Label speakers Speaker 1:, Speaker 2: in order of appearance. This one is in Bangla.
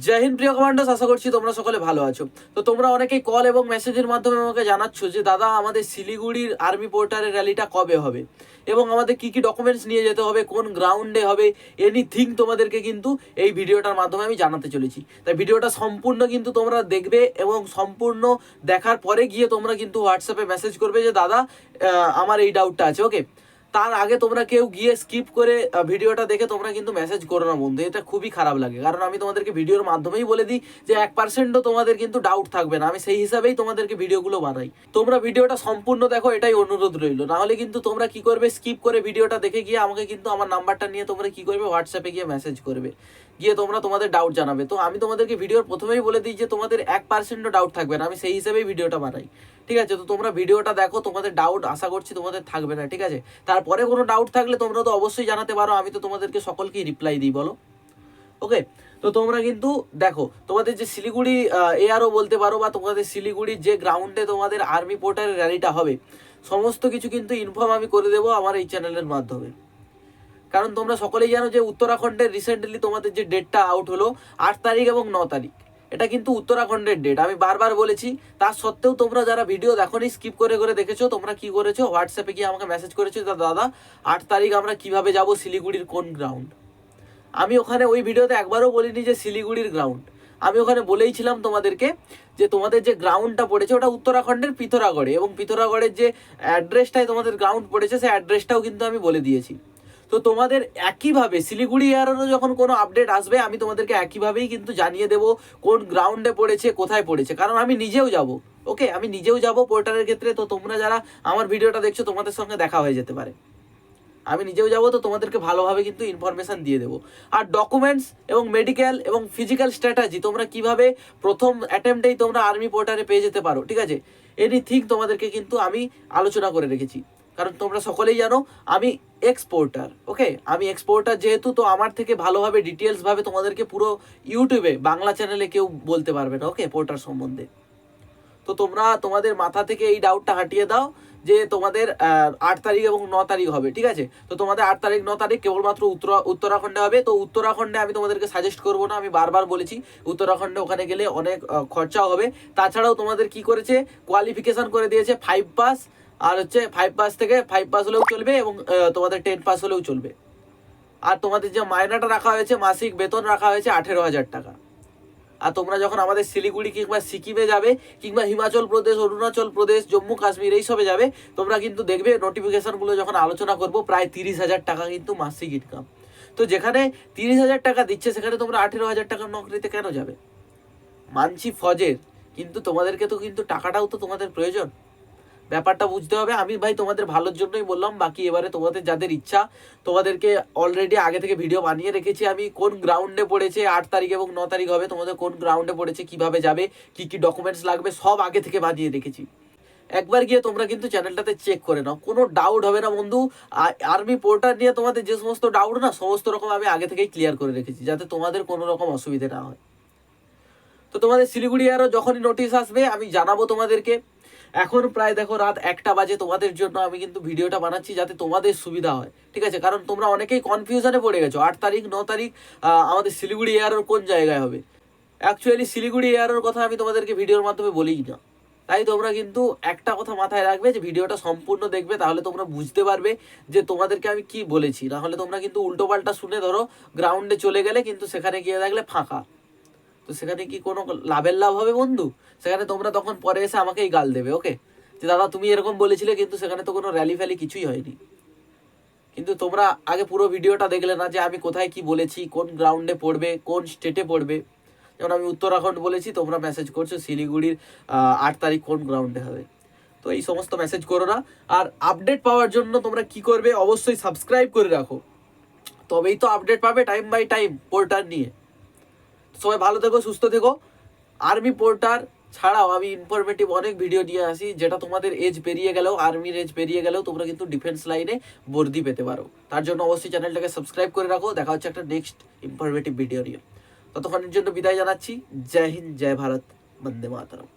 Speaker 1: জয় হিন্দ প্রিয় কমান্ডার্স, আশা করছি তোমরা সকলে ভালো আছো। তো তোমরা অনেকেই কল এবং মেসেজের মাধ্যমে আমাকে জানাচ্ছ যে, দাদা, আমাদের শিলিগুড়ির আর্মি পোর্টারের র্যালিটা কবে হবে? এবং আমাদের কি কি ডকুমেন্টস নিয়ে যেতে হবে? কোন গ্রাউন্ডে হবে? এনিথিং তোমাদেরকে কিন্তু এই ভিডিওটার মাধ্যমে আমি জানাতে চলেছি। তাই ভিডিওটা সম্পূর্ণ কিন্তু তোমরা দেখবে এবং সম্পূর্ণ দেখার পরে গিয়ে তোমরা কিন্তু হোয়াটসঅ্যাপে মেসেজ করবে যে, দাদা আমার এই ডাউটটা আছে। ওকে তার আগে তোমরা কেউ গিয়ে স্কিপ করে ভিডিওটা দেখে তোমরা কিন্তু মেসেজ করো না বন্ধু। এটা খুবই খারাপ লাগে। কারণ আমি তোমাদেরকে ভিডিওর মাধ্যমেই বলে দিই যে এক পার্সেন্টও তোমাদের কিন্তু ডাউট থাকবে না। আমি সেই হিসাবেই তোমাদেরকে ভিডিওগুলো বানাই। তোমরা ভিডিওটা সম্পূর্ণ দেখো, এটাই অনুরোধ রইল। নাহলে কিন্তু তোমরা কি করবে? স্কিপ করে ভিডিওটা দেখে গিয়ে আমাকে কিন্তু আমার নাম্বারটা নিয়ে তোমরা কি করবে? হোয়াটসঅ্যাপে গিয়ে মেসেজ করবে। গিয়ে তোমরা তোমাদের ডাউট জানাবে। তো আমি তোমাদেরকে ভিডিওর প্রথমেই বলে দিই যে তোমাদের এক পার্সেন্টও ডাউট থাকবে না। আমি সেই হিসাবেই ভিডিওটা বানাই। ঠিক আছে? তো তোমরা ভিডিওটা দেখো, তোমাদের ডাউট আশা করছি তোমাদের থাকবে না। ঠিক আছে? তারপরে কোনো ডাউট থাকলে তোমরা তো অবশ্যই জানাতে পারো, আমি তো তোমাদেরকে সকলকেই রিপ্লাই দিই, বলো। ওকে তো তোমরা কিন্তু দেখো, তোমাদের যে শিলিগুড়ি এআরও বলতে পারো বা তোমাদের শিলিগুড়ির যে গ্রাউন্ডে তোমাদের আর্মি পোর্টারের র্যালিটা হবে, সমস্ত কিছু কিন্তু ইনফর্ম আমি করে দেবো আমার এই চ্যানেলের মাধ্যমে। কারণ তোমরা সকলেই জানো যে উত্তরাখণ্ডের রিসেন্টলি তোমাদের যে ডেটটা আউট হলো, আট তারিখ এবং ন তারিখ। এটা কিন্তু উত্তরাখণ্ডের ডেট আমি বারবার বলেছি, তার সত্ত্বেও তোমরা যারা ভিডিও দেখোনি স্কিপ করে করে দেখেছ, তোমরা কি করেছ? হোয়াটসঅ্যাপে গিয়ে আমাকে মেসেজ করেছ দাদা, আট তারিখ আমরা কীভাবে যাব, শিলিগুড়ির কোন গ্রাউন্ড আমি ওখানে ওই ভিডিওতে একবারও বলিনি যে, শিলিগুড়ির গ্রাউন্ড আমি ওখানে বলেইছিলাম তোমাদেরকে যে, তোমাদের যে গ্রাউন্ডটা পড়েছে, ওটা উত্তরাখণ্ডের পিথোরাগড়ে। এবং পিথোরাগড়ের যে অ্যাড্রেসটাই তোমাদের গ্রাউন্ড পড়েছে, সেই অ্যাড্রেসটাও কিন্তু আমি বলে দিয়েছি। তো তোমাদের একইভাবে শিলিগুড়ি এয়ারেরও যখন কোনো আপডেট আসবে, আমি তোমাদেরকে একইভাবেই কিন্তু জানিয়ে দেবো কোন গ্রাউন্ডে পড়েছে, কোথায় পড়েছে। কারণ আমি নিজেও যাব ওকে আমি নিজেও যাব পোর্টারের ক্ষেত্রে, তো তোমরা যারা আমার ভিডিওটা দেখছ, তোমাদের সঙ্গে দেখা হয়ে যেতে পারে। আমি নিজেও যাব, তো তোমাদেরকে ভালোভাবে কিন্তু ইনফরমেশন দিয়ে দেবো। আর ডকুমেন্টস এবং মেডিকেল এবং ফিজিক্যাল স্ট্র্যাটাজি তোমরা কীভাবে প্রথম অ্যাটেম্পটেই তোমরা আর্মি পোর্টারে পেয়ে যেতে পারো, ঠিক আছে? এনিথিং তোমাদেরকে কিন্তু আমি আলোচনা করে রেখেছি। কারণ তোমরা সকলেই জানো, আমি এক্সপোর্টার ওকে আমি এক্সপোর্টার যেহেতু, তো আমার থেকে ভালোভাবে ডিটেলস ভাবে তোমাদেরকে পুরো ইউটিউবে বাংলা চ্যানেলে কেউ বলতে পারবে না ওকে পোর্টার সম্বন্ধে। তো তোমরা তোমাদের মাথা থেকে এই ডাউটটা হাঁটিয়ে দাও যে তোমাদের আট তারিখ এবং ন তারিখ হবে, ঠিক আছে? তো তোমাদের আট তারিখ, ন তারিখ কেবলমাত্র উত্তরা, উত্তরাখণ্ডে হবে। তো উত্তরাখণ্ডে আমি তোমাদেরকে সাজেস্ট করব না, আমি বারবার বলেছি, উত্তরাখণ্ডে ওখানে গেলে অনেক খরচাও হবে। তাছাড়াও তোমাদের কি করেছে? কোয়ালিফিকেশন করে দিয়েছে ফাইভ পাস আর হচ্ছে ফাইভ পাস থেকে ফাইভ পাস হলেও চলবে এবং তোমাদের টেন পাস হলেও চলবে। আর তোমাদের যে মায়নাটা রাখা হয়েছে, মাসিক বেতন রাখা হয়েছে আঠেরো হাজার টাকা। আর তোমরা যখন আমাদের শিলিগুড়ি কিংবা সিকিমে যাবে, কিংবা হিমাচল প্রদেশ, অরুণাচল প্রদেশ, জম্মু, কাশ্মীর এইসবে যাবে, তোমরা কিন্তু দেখবে নোটিফিকেশনগুলো যখন আলোচনা করব, প্রায় তিরিশ হাজার টাকা কিন্তু মাসিক ইনকাম তো যেখানে তিরিশ হাজার টাকা দিচ্ছে, সেখানে তোমরা আঠেরো হাজার টাকার নকরিতে কেন যাবে? মানছি ফজের, কিন্তু তোমাদেরকে তো কিন্তু টাকাটাও তো তোমাদের প্রয়োজন। ব্যাপারটা বুঝতে হবে। আমি ভাই তোমাদের ভালোর জন্যই বললাম, বাকি এবারে তোমাদের যাদের ইচ্ছা, তোমাদেরকে অলরেডি আগে থেকে ভিডিও বানিয়ে রেখেছি আমি, কোন গ্রাউন্ডে পড়েছে, আট তারিখ এবং ন তারিখ হবে, তোমাদের কোন গ্রাউন্ডে পড়েছে, কীভাবে যাবে, কি কি ডকুমেন্টস লাগবে, সব আগে থেকে বানিয়ে রেখেছি। একবার গিয়ে তোমরা কিন্তু চ্যানেলটাতে চেক করে নাও। কোনো ডাউট হবে না বন্ধু। আর্মি পোর্টার নিয়ে তোমাদের যে সমস্ত ডাউট না, সমস্ত রকম আমি আগে থেকেই ক্লিয়ার করে রেখেছি, যাতে তোমাদের কোনো রকম অসুবিধে না হয়। তো তোমাদের শিলিগুড়ি আরও যখনই নোটিশ আসবে, আমি জানাব তোমাদেরকে। এখন প্রায় দেখো রাত একটা বাজে তোমাদের জন্য আমি কিন্তু ভিডিওটা বানাচ্ছি যাতে তোমাদের সুবিধা হয়, ঠিক আছে? কারণ তোমরা অনেকেই কনফিউশনে পড়ে গেছো। আট তারিখ, ন তারিখ আমাদের শিলিগুড়ি এয়ারোর কোন জায়গায় হবে? অ্যাকচুয়ালি শিলিগুড়ি এয়ারোর কথা আমি তোমাদেরকে ভিডিওর মাধ্যমে বলিই না। তাই তোমরা কিন্তু একটা কথা মাথায় রাখবে যে ভিডিওটা সম্পূর্ণ দেখবে, তাহলে তোমরা বুঝতে পারবে যে তোমাদেরকে আমি কি বলেছি। না হলে তোমরা কিন্তু উল্টোপাল্টা শুনে ধরো গ্রাউন্ডে চলে গেলে কিন্তু সেখানে গিয়ে দেখলে ফাঁকা। তো সেখানে কি কোনো লাভের লাভ হবে বন্ধু? সেখানে তোমরা তখন পরে এসে আমাকেই গাল দেবে ওকে যে দাদা, তুমি এরকম বলেছিলে, কিন্তু সেখানে তো কোনো র্যালি ফ্যালি কিছুই হয়নি। কিন্তু তোমরা আগে পুরো ভিডিওটা দেখলে না যে আমি কোথায় কি বলেছি, কোন গ্রাউন্ডে পড়বে, কোন স্টেটে পড়বে। যেমন আমি উত্তরাখণ্ড বলেছি, তোমরা মেসেজ করছ শিলিগুড়ির আট তারিখ কোন গ্রাউন্ডে হবে। তো এই সমস্ত মেসেজ করো না। আর আপডেট পাওয়ার জন্য তোমরা কি করবে, অবশ্যই সাবস্ক্রাইব করে রাখো। তবেই তো আপডেট পাবে টাইম বাই টাইম পোর্টার নিয়ে। সবাই ভালো থেকো, সুস্থ থেকো। আর্মি পোর্টার ছাড়াও আমি ইনফরমেটিভ অনেক ভিডিও নিয়ে আসি, যেটা তোমাদের এজ পেরিয়ে গেলেও আর্মির এজ পেরিয়ে গেলেও তোমরা কিন্তু ডিফেন্স লাইনে বর্দি পেতে পারো। তার জন্য অবশ্যই চ্যানেলটাকে সাবস্ক্রাইব করে রাখো। দেখা হচ্ছে একটা নেক্সট ইনফরমেটিভ ভিডিও নিয়ে। ততক্ষণের জন্য বিদায় জানাচ্ছি। জয় হিন্দ, জয় ভারত, বন্দে মাতরম।